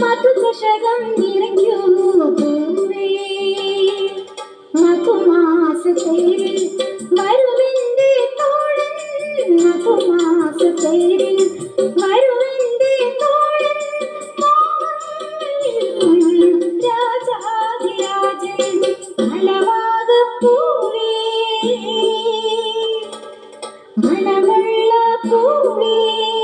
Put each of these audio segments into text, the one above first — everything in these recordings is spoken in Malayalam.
മധുചഷകം നിറയ്ക്കൂ പൂവേ. മധുമാസത്തേരിൽ വരുവെന്റെ തോഴൻ മധുമാസത്തേരിൽ വരുവെന്റെ തോഴൻ രാജാതിരാജൻ മലവാക പൂവേ. മലമുള്ള പൂവേ.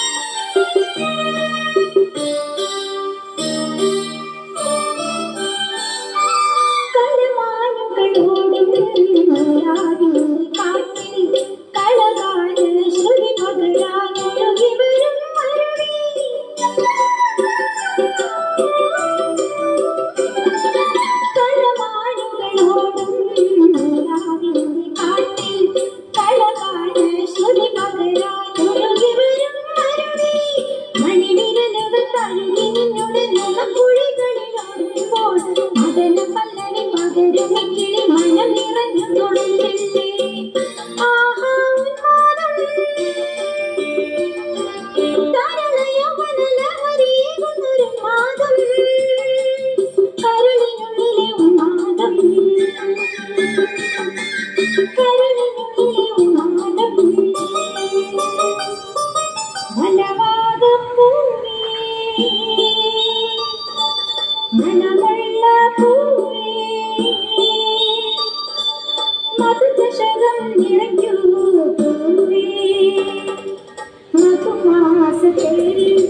तेरी